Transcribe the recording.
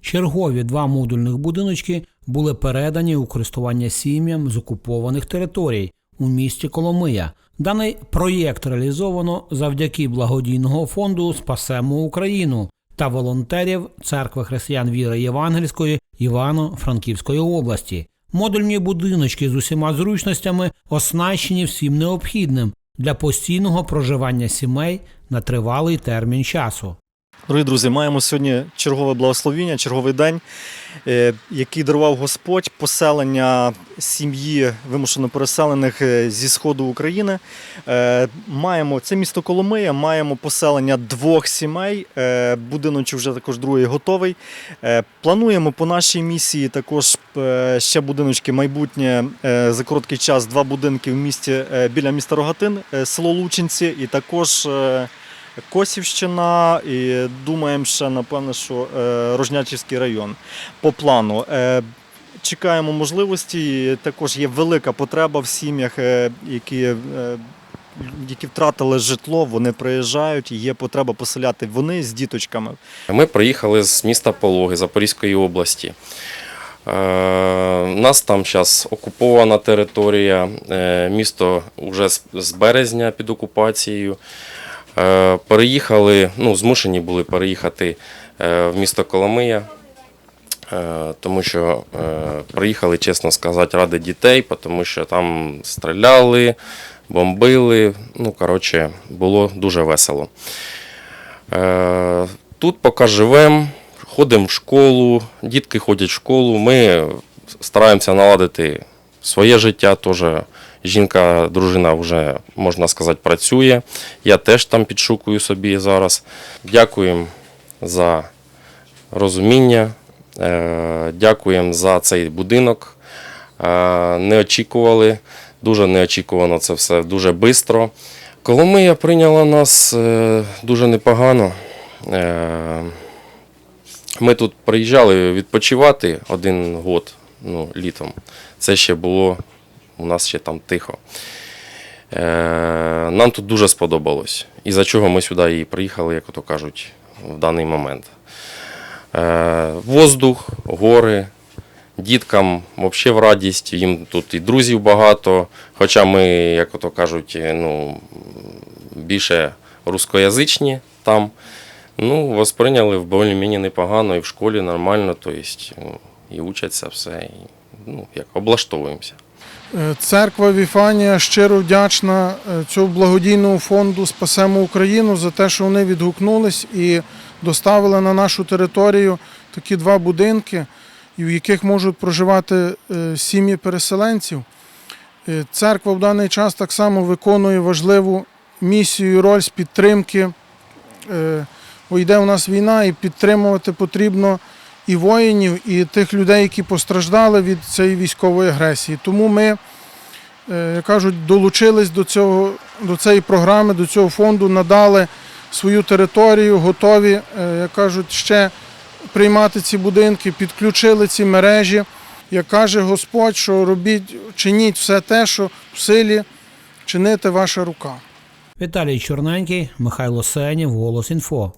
Чергові два модульних будиночки були передані у користування сім'ям з окупованих територій у місті Коломия. Даний проєкт реалізовано завдяки благодійного фонду Спасемо Україну та волонтерів Церкви Християн Віри Євангельської Івано-Франківської області. Модульні будиночки з усіма зручностями оснащені всім необхідним для постійного проживання сімей на тривалий термін часу. Дорогі друзі, маємо сьогодні чергове благословіння, черговий день, е, який дарував Господь поселення сім'ї вимушено переселених е, зі сходу України. Е, Маємо це місто Коломия, маємо поселення двох сімей. Будиночок вже також другий готовий. Плануємо по нашій місії також ще будиночки майбутнє за короткий час. Два будинки в місті біля міста Рогатин, село Лучинці, і також. Косівщина і думаємо ще, напевно, що е, Рожнячівський район по плану. Е, Чекаємо можливості. Також є велика потреба в сім'ях, е, які, які втратили житло, вони приїжджають є потреба поселяти вони з діточками. Ми приїхали з міста Пологи Запорізької області. У нас там зараз окупована територія, місто вже з березня під окупацією. Е, Переїхали, ну, змушені були переїхати е, в місто Коломия, е, тому що приїхали, чесно сказати, ради дітей, тому що там стріляли, бомбили. Ну, коротше, було дуже весело. Тут поки живемо, ходимо в школу, дітки ходять в школу. Ми стараємося наладити своє життя. Теж жінка, дружина вже, можна сказати, працює. Я теж там підшукую собі зараз. Дякуємо за розуміння. е, Дякуємо за цей будинок. Е, Не очікували, дуже неочікувано це все, дуже швидко. Коломия прийняла нас е, дуже непогано. Ми тут приїжджали відпочивати один год, ну, літом. Це ще було у нас ще там тихо. Е, Нам тут дуже сподобалось. І за чого ми сюди і приїхали, як ото кажуть, в даний момент. Е, Воздух, гори, діткам взагалі в радість, їм тут і друзів багато. Хоча ми, як ото кажуть, е, ну, більше рускоязичні там. Ну, восприйняли в більш-менш непогано, і в школі нормально, то ну, і учаться все, і, ну, як облаштовуємося. Е, Церква Віфанія щиро вдячна е, цьому благодійному фонду Спасемо Україну за те, що вони відгукнулись і доставили на нашу територію такі два будинки, в яких можуть проживати е, сім'ї переселенців. Церква в даний час так само виконує важливу місію і роль з підтримки. Бо йде у нас війна, і підтримувати потрібно і воїнів, і тих людей, які постраждали від цієї військової агресії. Тому ми, е, як кажуть, долучились до, цього, до цієї програми, до цього фонду, надали свою територію, готові, е, як кажуть, ще приймати ці будинки, підключили ці мережі. Як каже Господь, що робіть, чиніть все те, що в силі чинити ваша рука. Віталій Чорненький, Михайло Сенів, Голос Інфо.